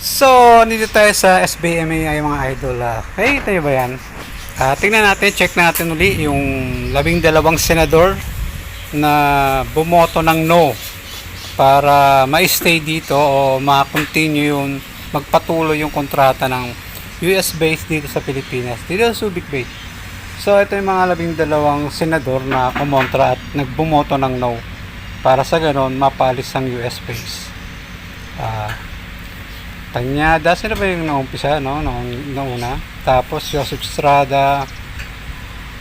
So, nandito tayo sa SBMA ay mga idol. ah. hey, tayo ba yan? Ah, tingnan natin, check natin uli yung labing dalawang senador na bumoto ng no para ma-stay dito o ma-continue yung magpatuloy yung kontrata ng US base dito sa Pilipinas, dito sa Subic Bay. So, ito yung mga labing dalawang senador na kumontra at nagbumoto ng no para sa ganon mapalis ang US base. Ah, Tanyada, sino ba yung naumpisa, no? Noong, nauna. Tapos, Joseph Estrada.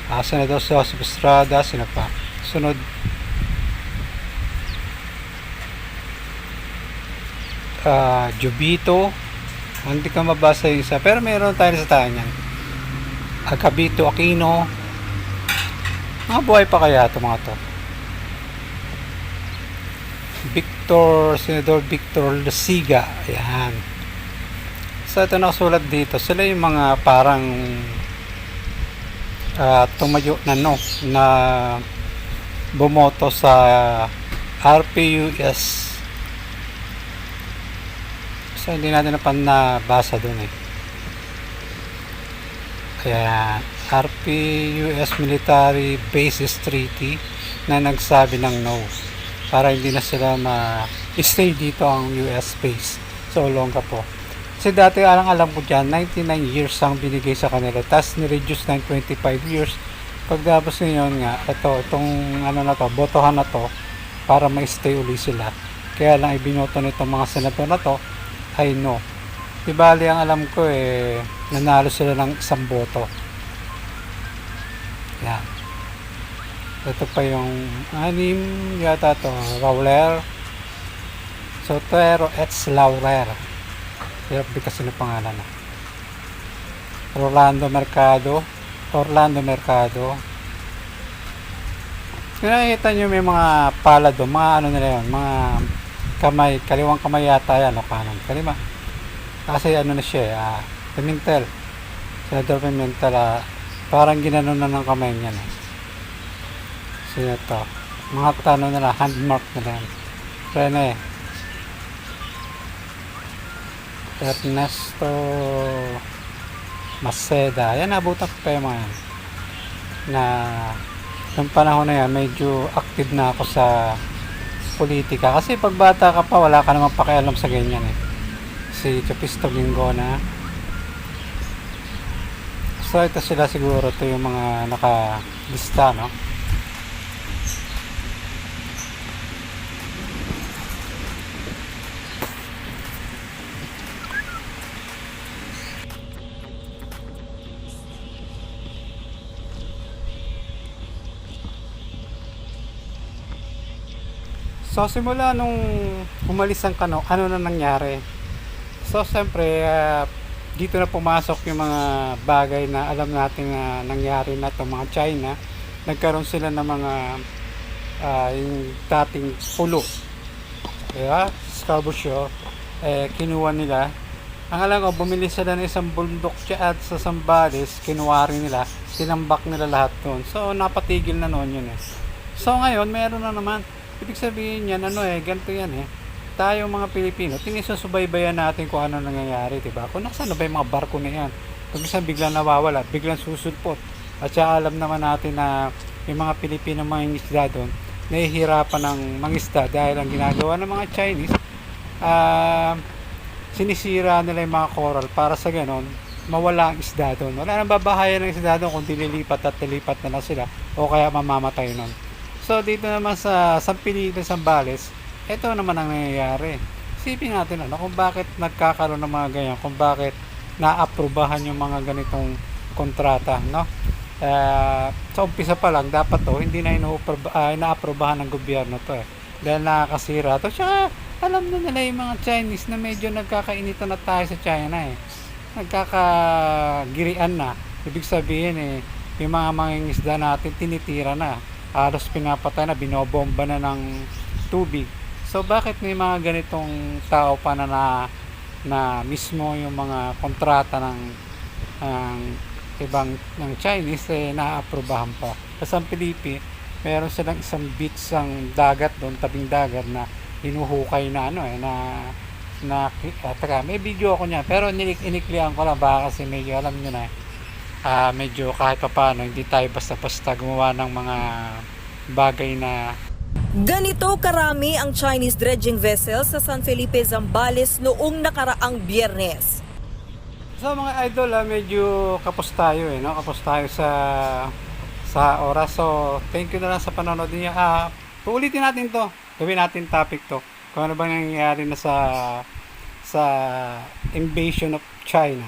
Ah, Senador Joseph Estrada. Sino pa? Sunod. Ah, Jubito. Hindi ka mabasa yung isa. Pero meron tayo sa tayo niyan. Agabito Aquino. Mga buhay pa kaya ito mga to? Victor, Senador Victor Lasiga. Ayan. So ito nakasulat dito, sila yung mga parang ah, tumayo na no na bumoto sa RPUS. So hindi natin na pan nabasa eh. Kaya RPUS Military Bases Treaty na nagsabi ng no para hindi na sila ma-stay dito ang US base. So longer po. Kasi dati alang alam ko dyan, 99 years ang binigay sa kanila. Tapos ni-reduce ng 25 years. Pagdapos ngayon nga, ito, itong ano na to, botohan na to, para ma-stay uli sila. Kaya lang ibinoto nitong mga senator na to, ay no. Di ang alam ko eh, nanalo sila ng isang boto. Yan. Ito pa yung anim yata to, Rowler. Sotero Etz Laurer. Hirap di kasi ng pangalan na. Rolando Mercado. Orlando Mercado. Kung nakikita nyo may mga pala doon, mga ano nila yun, mga kamay, kaliwang kamay yata yan, o kanan, kalima. Kasi ano na siya, ah, Pimentel. Senador Pimentel, ah, parang ginano na ng kamay niya. Eh. Sino to? Mga tano nila, handmark nila yan. Rene. Ernesto Maceda. Yan, nabutan ko pa yung mga yan. Na nung panahon na yan, medyo active na ako sa politika. Kasi pag bata ka pa, wala ka namang pakialam sa ganyan eh. Si Chapisto Gingona. So, ito sila siguro. Ito yung mga nakalista, no? So simula nung umalis ang kano, ano na nangyari? So siyempre ah, dito na pumasok yung mga bagay na alam natin na nangyari na itong mga China. Nagkaroon sila ng mga ah, yung dating pulo. Diba? Scarborough. Eh, kinuha nila. Ang alam ko, bumili sila ng isang bundok siya at sa Sambales, kinuha rin nila. Tinambak nila lahat doon. So, napatigil na noon yun eh. So, ngayon, meron na naman. Ibig sabihin yan, ano eh, ganito yan eh. Tayo mga Pilipino, tinisusubaybayan natin kung ano nangyayari, diba? Kung nasaan na ba yung mga barko na yan? Pag isang biglang nawawala, biglang susulpot. At saka alam naman natin na yung mga Pilipino mga isda doon, nahihirapan ng mangisda dahil ang ginagawa ng mga Chinese, ah, sinisira nila yung mga coral para sa ganon, mawala ang isda doon. Wala nang babahayan ng isda doon kung dililipat at tilipat na lang sila o kaya mamamatay nun. So dito naman sa San Pilito, Sambales, ito naman ang nangyayari. Isipin natin ano, kung bakit nagkakaroon ng mga ganyan, kung bakit naaprubahan yung mga ganitong kontrata, no? Uh, sa umpisa pa lang, dapat to, hindi na inaaprubahan ng gobyerno to eh. Dahil nakakasira to. Tsaka, alam na nila yung mga Chinese na medyo nagkakainitan na tayo sa China eh. Nagkakagirian na. Ibig sabihin eh, yung mga mangingisda natin tinitira na. Halos pinapatay na, binobomba na ng tubig. So bakit may mga ganitong tao pa na na, na mismo yung mga kontrata ng ang ibang ng Chinese eh naaprubahan pa. Kasi ang Pilipi, meron silang isang beach ang dagat doon, tabing dagat na hinuhukay na ano eh, na na uh, taka, may video ako niya pero nilik iniklian ko lang baka kasi medyo alam niyo na ah medyo kahit pa paano hindi tayo basta-basta gumawa ng mga bagay na Ganito karami ang Chinese dredging vessel sa San Felipe, Zambales noong nakaraang biyernes. So mga idol, ah, medyo kapos tayo eh, no? Kapos tayo sa sa oras. So, thank you na lang sa panonood niyo. Ah, uulitin natin 'to. Gawin natin topic 'to. Kung ano ba nangyayari na sa sa invasion of China.